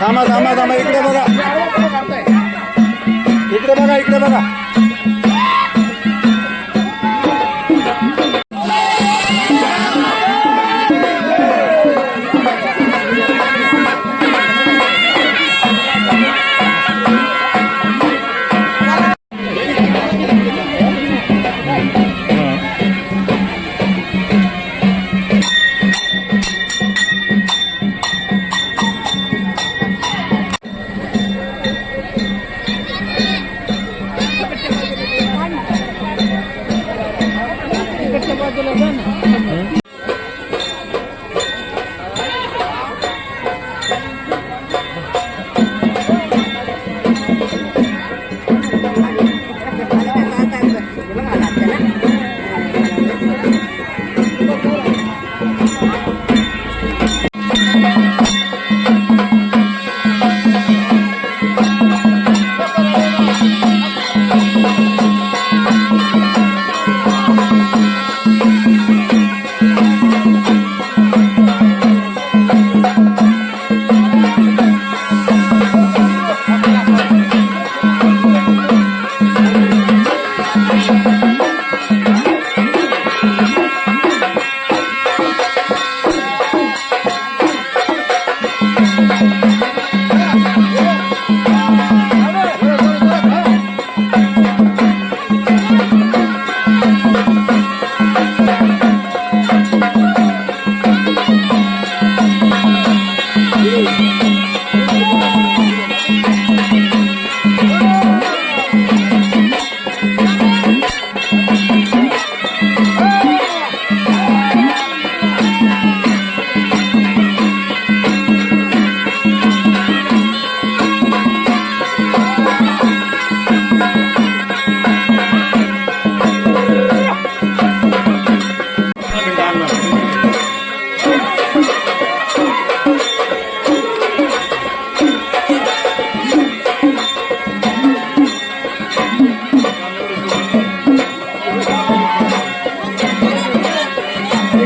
थांबा थांबा थांबा इकडे बघा. इकडे बघा इकडे बघा.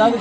அதாவது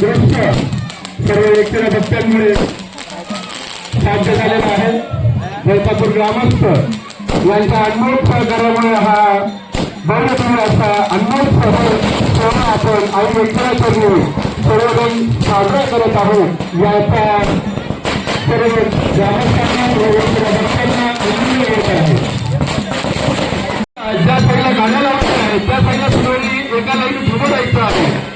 दृश्य सर्व व्यक्तीला भक्तांमुळे साध्य झालेलं आहे. वैतापूर ग्रामस्थ यांच्या अनमोल सहकार्यामुळे हा भव्यपूर्ण असा अनमोल सह सोहळा आपण आई व्यक्तीला सर्वजण साजरा करत आहोत. याचा सर्व ग्रामस्थांना सर्व व्यक्तीला भक्तांना आनंद येत आहे. ज्या साईडला गाड्या लावल्या आहेत त्या साईडला सुरवली एका लाईन उभं राहायचं आहे.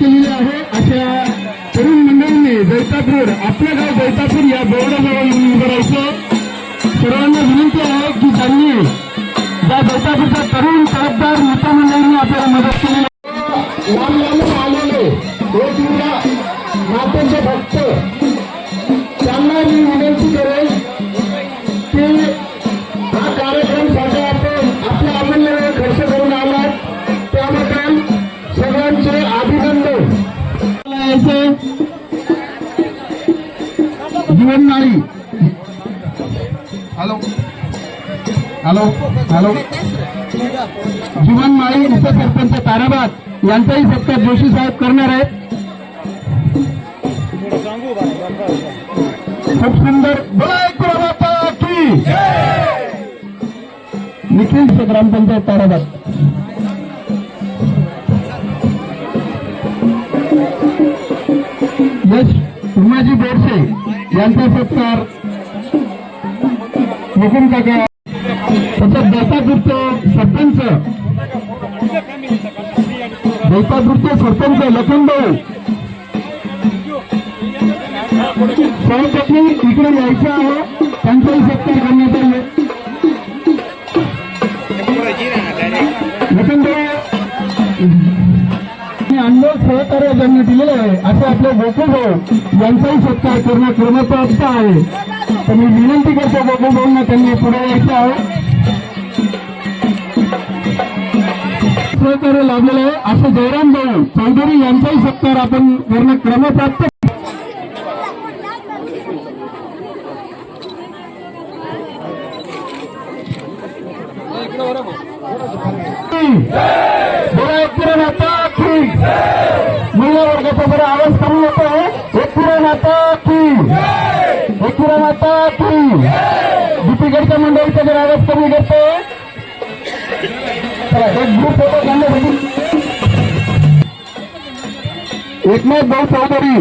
वृक्षारोपणासाठी मदत केलेली आहे. अशा तरुण मंडळींनी जैतापूर आपलं गाव जैतापूर या बोर्डाजवळ येऊन उभं सर्वांना विनंती आहे की त्यांनी या जैतापूरच्या तरुण जबाबदार मित्रमंडळींनी आपल्याला मदत केली. आहे. लांब लांबून आलेले वेगवेगळ्या जीवन माळी उपसरपंच ताराबाद यांचाही सत्कार जोशी साहेब करणार आहेत. खूप सुंदर. निखिल ग्रामपंचायत ताराबाद. यश उमाजी बोरसे यांचा सत्कार. मुकुंद काका. तसंच दैतापूरचे सरपंच. दैतापूरचे सरपंच लखन भाऊ. सहपत्नी इकडे यायचं आहे. त्यांचाही सत्कार करण्यात आले लखन भाऊ. अन्न सहकार्य ज्यांना दिलेलं आहे असे आपले गोकुळ भाऊ यांचाही सत्कार करणं क्रमप्राप्त आहे. तर मी विनंती करतो गोकुळ भाऊंना त्यांनी पुढे यायचं आहे. सहकार्य लाभलेलं आहे असे जयराम भाऊ चौधरी यांचाही सत्कार आपण करणं क्रमप्राप्त महिला वर्गाचा आवाज कमी येतो एक किरण आता की दीपिकेच्या मंडळीचा जर आवाज कमी करतो चला एक ग्रुप फोटो म्हणजे एकनाथ भाऊ चौधरी.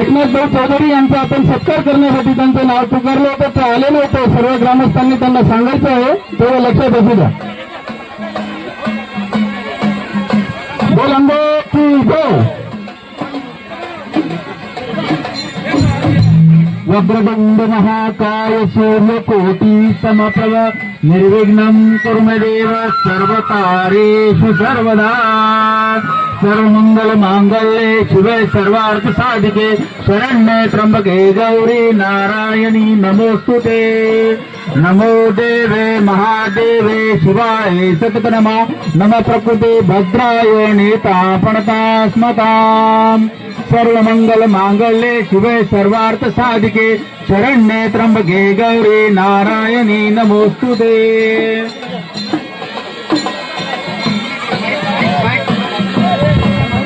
एकनाथ भाऊ चौधरी यांचा आपण सत्कार करण्यासाठी त्यांचं नाव पुकारलं होतं ते आले नव्हते. सर्व ग्रामस्थांनी त्यांना सांगायचं आहे तेव्हा लक्षात असू द्या. बोल अंबो की जाऊ वज्रदंड महाकाय सूर्यकोटी समप्रभ निर्विघ्नं कुरु मे देव सर्वकार्येषु सर्वदा सर्वमंगल मांगल्ये शिवे सर्वार्थ साधिके शरण्ये त्र्यंबके गौरी नारायणी नमोस्तुते नमो देवे महादेवे शिवाय सतत नमा नम प्रकृते भद्राय नेतापणता स्मताम् सर्वमंगल मांगल्ये शिवे सर्वार्थ साधिके शरण्ये त्र्यंबके गौरी नारायणी नमोस्तुते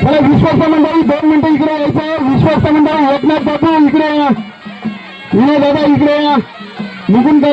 मला विश्वास मंडळी दोन मिनिटं इकडे यायचं विश्वास मंडळी एकनाथ बाबू इकडे या विनय दादा इकडे या निघून काय